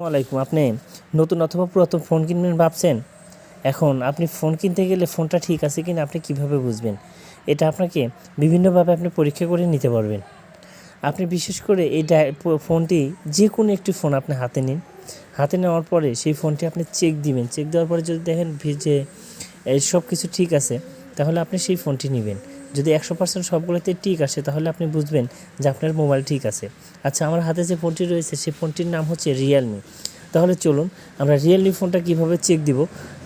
আসসালামাইকুম আপনি নতুন অথবা পুরাতন ফোন কিনবেন ভাবছেন? এখন আপনি ফোন কিনতে গেলে ফোনটা ঠিক আছে কিনা আপনি কীভাবে বুঝবেন? এটা আপনাকে বিভিন্নভাবে আপনি পরীক্ষা করে নিতে পারবেন। আপনি বিশেষ করে এই ফোনটি যে কোনো একটি ফোন আপনি হাতে নিন। হাতে নেওয়ার পরে সেই ফোনটি আপনি চেক দিবেন। চেক দেওয়ার পরে যদি দেখেন যে সব কিছু ঠিক আছে তাহলে আপনি সেই ফোনটি নেবেন। যদি একশো পার্সেন্ট সবগুলোতে ঠিক আসে, তাহলে আপনি বুঝবেন যে আপনার মোবাইল ঠিক আছে। আচ্ছা আমার হাতে যে ফোনটি রয়েছে, সেই ফোনটির নাম হচ্ছে রিয়েলমি তাহলে চলুন, আমরা রিয়েলমি ফোনটা কীভাবে চেক দিব?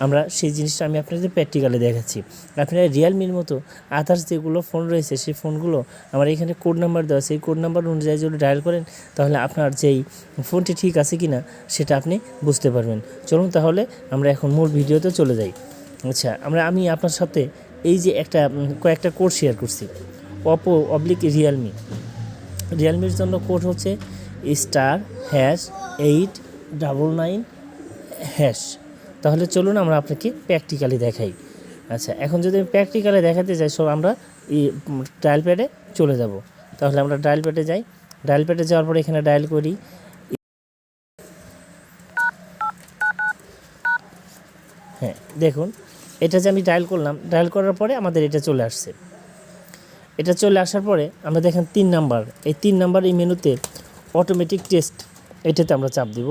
আমরা সেই জিনিসটা আমি আপনাদের প্র্যাকটিক্যালে দেখাচ্ছি। আপনারা রিয়েলমির মতো আদার্স যেগুলো ফোন রয়েছে, সেই ফোনগুলো আমার এখানে কোড নাম্বার দেওয়া সেই কোড নাম্বার অনুযায়ী যদি ডায়াল করেন, তাহলে আপনার যেই ফোনটি ঠিক আছে কি না সেটা আপনি বুঝতে পারবেন। চলুন তাহলে আমরা এখন মূল ভিডিওতে চলে যাই। আচ্ছা আমরা আমি আপনার সাথে এই যে একটা কয়েকটা কোড শেয়ার করছি। অপো অবলিক রিয়েলমি রিয়েলমির জন্য কোড হচ্ছে star hash eight double nine hash তাহলে চলুন আমরা আপনাকে প্র্যাকটিক্যালি দেখাই। আচ্ছা এখন যদি আমি প্র্যাকটিক্যালি দেখাতে চাই সব আমরা ডায়াল প্যাডে চলে যাব। তাহলে আমরা ডায়াল প্যাডে যাই। ডায়াল প্যাডে যাওয়ার পরে এখানে ডায়াল করি। হ্যাঁ দেখুন। এটা যে আমি ডায়াল করলাম ডায়াল করার পরে আমাদের এটা চলে আসছে। এটা চলে আসার পরে আমরা দেখেন তিন নাম্বার এই তিন নাম্বার এই মেনুতে অটোমেটিক টেস্ট এটাতে আমরা চাপ দিব।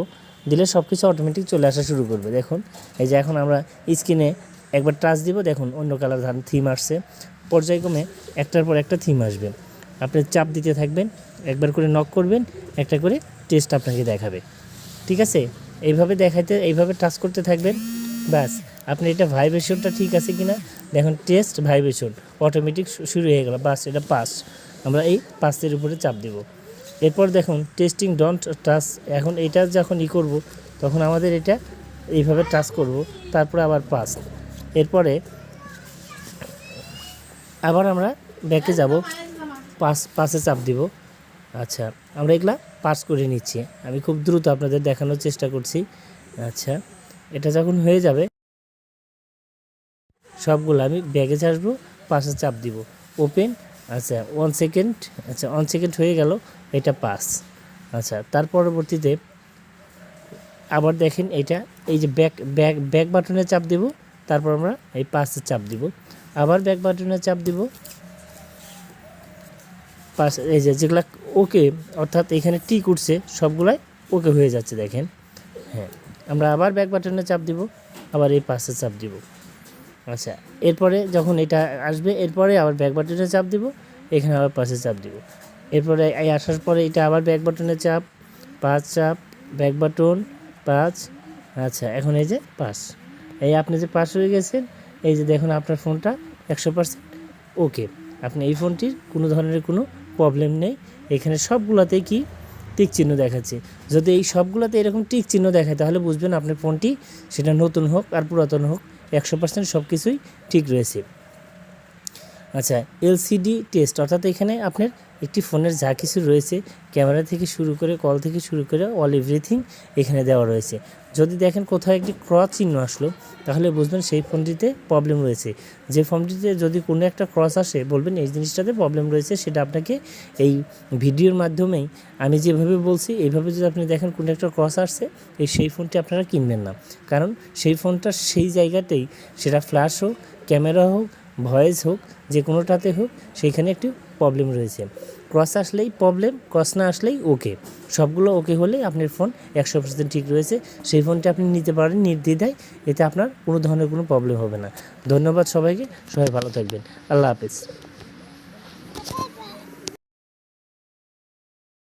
দিলে সব কিছু অটোমেটিক চলে আসা শুরু করবে। দেখুন, এই যে এখন আমরা স্ক্রিনে একবার টাচ দিব, দেখুন অন্য কালার ধান থিম আসছে। পর্যায়ক্রমে একটার পর একটা থিম আসবে। আপনি চাপ দিতে থাকবেন, একবার করে নক করবেন, একটা করে টেস্ট আপনাকে দেখাবে। ঠিক আছে? এইভাবে দেখাইতে, এইভাবে টাচ করতে থাকবেন, ব্যাস। আপনি এটা ভাইব্রেশনটা ঠিক আছে কিনা? দেখুন টেস্ট ভাইব্রেশন অটোমেটিক শুরু হয়ে গেল বাস এটা পাস আমরা এই পাসের উপরে চাপ দেব। এরপর দেখুন টেস্টিং ডন্ট টাচ এখন এটা যখন ই করব, তখন আমাদের এটা এইভাবে টাচ করব, তারপরে আবার পাস এরপরে আবার আমরা ব্যাকে যাব পাস পাসে চাপ দিব। আচ্ছা আমরা এগুলা পাস করে নিচ্ছি। আমি খুব দ্রুত আপনাদের দেখানোর চেষ্টা করছি। আচ্ছা এটা যখন হয়ে যাবে সবগুলো আমি ব্যাগে আসব পাশে চাপ দিব। ওপেন আচ্ছা ওয়ান সেকেন্ড আচ্ছা ওয়ান সেকেন্ড হয়ে গেল, এটা পাস আচ্ছা তার পরবর্তীতে আবার দেখেন এটা, এই যে ব্যাক ব্যাক ব্যাক বাটনে চাপ দিব, তারপর আমরা এই পাশে চাপ দিব। আবার ব্যাক বাটনে চাপ দিব। পাশ, এই যে যেগুলা ওকে অর্থাৎ এখানে টিক উঠছে সবগুলাই ওকে হয়ে যাচ্ছে, দেখেন। হ্যাঁ আমরা আবার ব্যাক বাটনে চাপ দিব, আবার এই পাশে চাপ দিব। আচ্ছা এরপরে যখন এটা আসবে, এরপরে আবার ব্যাক বাটনে চাপ দিব, এখানে আবার পাশে চাপ দিব। এরপরে এই আসার পরে এটা আবার ব্যাক বাটনে চাপ, পাঁচ চাপ ব্যাক বাটন পাঁচ আচ্ছা এখন এই যে পাস এই আপনি যে পাস হয়ে গেছেন, এই যে দেখুন আপনার ফোনটা একশো পার্সেন্ট ওকে আপনি এই ফোনটির কোনো ধরনের কোনো প্রবলেম নেই। এখানে সবগুলোতেই কি টিক চিহ্ন দেখাচ্ছে? যদি এই সবগুলোতে এরকম টিক চিহ্ন দেখায়, তাহলে বুঝবেন আপনার ফোনটি সেটা নতুন হোক আর পুরাতন হোক। একশো পার্সেন্ট সব কিছুই ঠিক রয়েছে। আচ্ছা এলসিডি টেস্ট, অর্থাৎ এখানে আপনার একটি ফোনের যা কিছু রয়েছে, ক্যামেরা থেকে শুরু করে, কল থেকে শুরু করে অল এভরিথিং এখানে দেওয়া রয়েছে। যদি দেখেন কোথাও একটি ক্রস চিহ্ন আসলো, তাহলে বুঝবেন সেই ফোনটিতে প্রবলেম রয়েছে। যে ফোনটিতে যদি কোনো একটা ক্রস আসে, বলবেন এই জিনিসটাতে প্রবলেম রয়েছে, সেটা আপনাকে এই ভিডিওর মাধ্যমেই আমি যেভাবে বলছি, এইভাবে যদি আপনি দেখেন কোনো একটা ক্রস আসছে, এই সেই ফোনটি আপনারা কিনবেন না। কারণ সেই ফোনটা সেই জায়গাতেই, সেটা ফ্ল্যাশ হোক, ক্যামেরা হোক ভয়েস হোক, যে কোনোটাতে হোক, সেইখানে একটি প্রবলেম রয়েছে। ক্রস আসলেই প্রবলেম ক্রস না আসলেই ওকে সবগুলো ওকে হলে আপনার ফোন একশো পার্সেন্ট ঠিক রয়েছে। সেই ফোনটি আপনি নিতে পারেন নির্দ্বিধায়, এতে আপনার কোনো ধরনের কোনো প্রবলেম হবে না। ধন্যবাদ সবাইকে, সবাই ভালো থাকবেন। আল্লাহ হাফেজ।